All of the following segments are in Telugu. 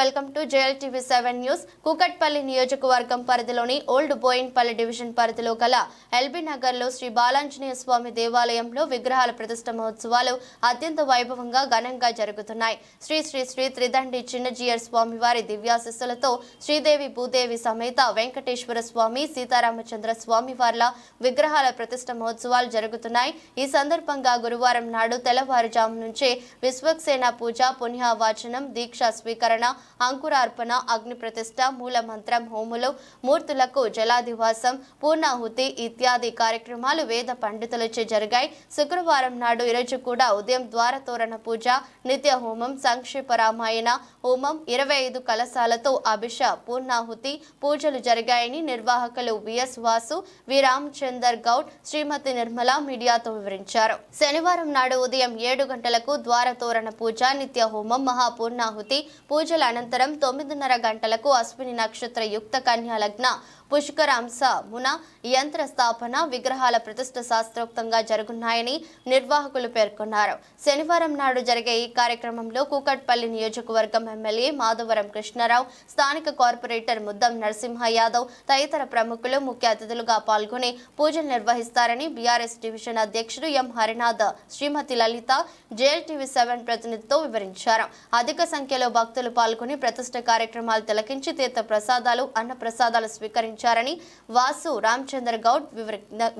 Welcome to JL TV seven news. Kukatpally నియోజకవర్గం పరిధిలోని ఓల్డ్ బోయిన్పల్లి డివిజన్ పరిధిలో గల ఎల్బీ నగర్లో శ్రీ బాలాంజనేయ స్వామి దేవాలయంలో విగ్రహాల ప్రతిష్ట మహోత్సవాలు అత్యంత వైభవంగా ఘనంగా జరుగుతున్నాయి. శ్రీ శ్రీ శ్రీ త్రిదండి చిన్నజీయర్ స్వామి వారి దివ్యాశిస్సులతో శ్రీదేవి భూదేవి సమేత వెంకటేశ్వర స్వామి సీతారామచంద్ర స్వామి వార్ల విగ్రహాల ప్రతిష్ట మహోత్సవాలు జరుగుతున్నాయి. ఈ సందర్భంగా గురువారం నాడు తెల్లవారుజాము నుంచే విశ్వక్సేన పూజ పుణ్యవాచనం దీక్ష స్వీకరణ అంకురార్పణ అగ్ని ప్రతిష్ట మూల మంత్రం హోములు మూర్తులకు జలాధివాసం పూర్ణాహుతి ఇత్యాది కార్యక్రమాలు వేద పండితులచే జరిగాయి. శుక్రవారం నాడు ఈరోజు కూడా ఉదయం ద్వారతోరణ పూజ నిత్య హోమం సంక్షేప రామాయణ హోమం ఇరవై ఐదు కలశాలతో అభిష పూర్ణాహుతి పూజలు జరిగాయని నిర్వాహకులు విఎస్ వాసు వి. రామచందర్ గౌడ్ శ్రీమతి నిర్మల మీడియాతో వివరించారు. శనివారం నాడు ఉదయం ఏడు గంటలకు ద్వారతోరణ పూజ నిత్య హోమం మహాపూర్ణాహుతి పూజల అనంతరం తొమ్మిదిన్నర గంటలకు అశ్విని నక్షత్ర యుక్త కన్యా లగ్న పుష్కరాంశ మున యంత్ర స్థాపన విగ్రహాల ప్రతిష్ట శాస్త్రోక్తంగా జరుగున్నాయని నిర్వాహకులు పేర్కొన్నారు. శనివారం నాడు జరిగే ఈ కార్యక్రమంలో కూకట్పల్లి నియోజకవర్గం ఎమ్మెల్యే మాధవరం కృష్ణారావు స్థానిక కార్పొరేటర్ ముద్దం నరసింహ యాదవ్ తదితర ప్రముఖులు ముఖ్య అతిథులుగా పాల్గొని పూజలు నిర్వహిస్తారని బీఆర్ఎస్ డివిజన్ అధ్యక్షుడు M Harinath Shrimati Lalitha JLTV seven ప్రతినిధితో వివరించారు. అధిక సంఖ్యలో భక్తులు పాల్గొని ప్రతిష్ట కార్యక్రమాలు తిలకించి తీర్థ ప్రసాదాలు అన్న ప్రసాదాలు స్వీకరించారని వాసు రామచంద్ర గౌడ్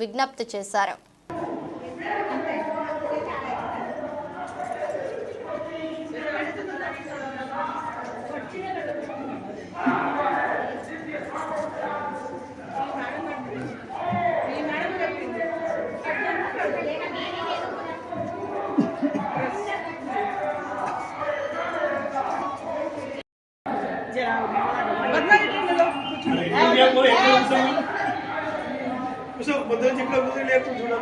విజ్ఞప్తి చేశారు. कसं बदल जिंकलं बदल येतो तुला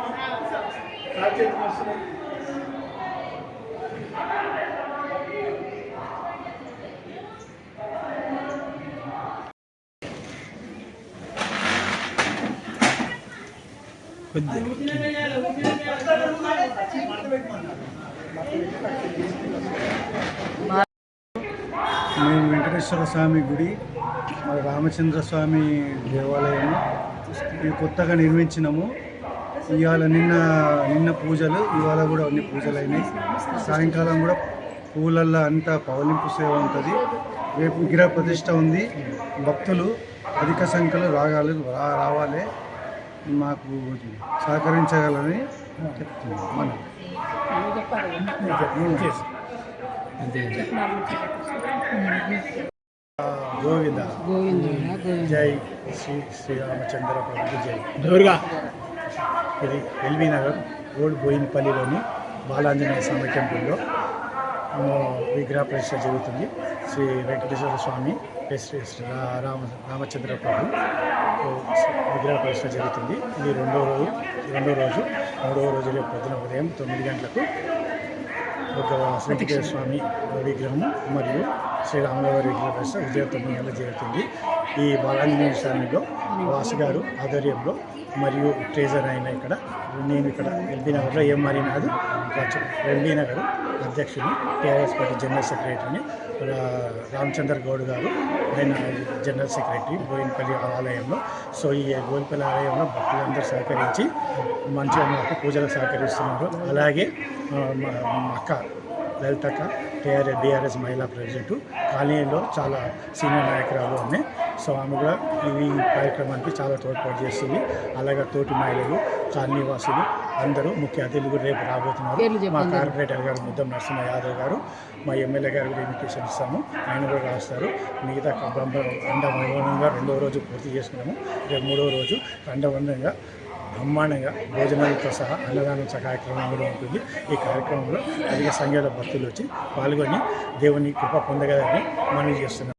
राज्य खुद మేము వెంకటేశ్వర స్వామి గుడి మరి రామచంద్ర స్వామి దేవాలయం ఇది కొత్తగా నిర్మించినాము. ఇవాళ నిన్న నిన్న పూజలు ఇవాళ కూడా అన్ని పూజలు అయినాయి. సాయంకాలం కూడా పూలల్లో అంతా పవలింపు సేవ ఉంటుంది. రేపు విగ్రహ ప్రతిష్ట ఉంది. భక్తులు అధిక సంఖ్యలో రాగాలి రా- రావాలి. మాకు సహకరించగలని చెప్తున్నాం మనం గోవింద. జై శ్రీ శ్రీరామచంద్ర ప్రభు జై. జోరుగా ఇది ఎల్బీ నగర్ రోడ్ బోయినపల్లిలోని బాలాంజనేయ స్వామి టెంపుల్లో. విగ్రహ ప్రతిష్ట జరుగుతుంది. శ్రీ వెంకటేశ్వర స్వామి శ్రీ శ్రీ రామ రామచంద్ర ప్రభు. విగ్రహ ప్రతిష్ట జరుగుతుంది. ఇది రెండో రోజు రెండో రోజు మూడవ రోజు రేపు పొద్దున ఉదయం తొమ్మిది గంటలకు ఒక వెంకటేశ్వర స్వామి విగ్రహం మరియు శ్రీ విగ్రహ ప్రతిష్ట ఉదయం జరుగుతుంది. ఈ బాలాంజనేయ స్వామిలో వాసు గారు ఆధ్వర్యంలో మరియు ట్రేజర్ అయిన ఇక్కడ నేను ఇక్కడ ఎల్బీ నగర్లో ఎం మరీనాథ్ ఎల్బీ నగర్ అధ్యక్షుని టీఆర్ఎస్ పార్టీ జనరల్ సెక్రటరీని రామచంద్ర రామచందర్ గౌడ్ గారు ఆయన జనరల్ సెక్రటరీ గోయిన్పల్లి ఆలయంలో సో ఈ గోయిన్పల్లి ఆలయంలో భక్తులందరూ సహకరించి మంచిగా మాకు పూజలు సహకరిస్తున్నారు. అలాగే మా అక్క లలితక్క టీఆర్ఎస్ బీఆర్ఎస్ మహిళా ప్రెసిడెంట్. కాలనీలో చాలా సీనియర్ నాయకురాలు ఉన్నాయి సో ఆమె కూడా ఈ కార్యక్రమానికి చాలా తోడ్పాటు చేస్తుంది. అలాగే తోటి మహిళలు కాలనీ వాసులు అందరూ ముఖ్య అతిథులు కూడా రేపు రాబోతున్నారు. మా కార్పొరేటర్ గారు ముద్దం నరసింహ యాదవ్ గారు మా ఎమ్మెల్యే గారు కూడా ఇన్విటేషన్ ఇస్తాము. ఆయన కూడా రాస్తారు. మిగతా బంబ అండవండంగా రెండవ రోజు పూర్తి చేసుకున్నాము. రేపు మూడవ రోజు అండవండంగా బ్రహ్మాండంగా భోజనాలతో సహా అన్నదానం కార్యక్రమం కూడా ఉంటుంది. ఈ కార్యక్రమంలో అధిక సంఖ్యలో భక్తులు వచ్చి పాల్గొని దేవుని కృప పొందగలని మనవి చేస్తున్నాం.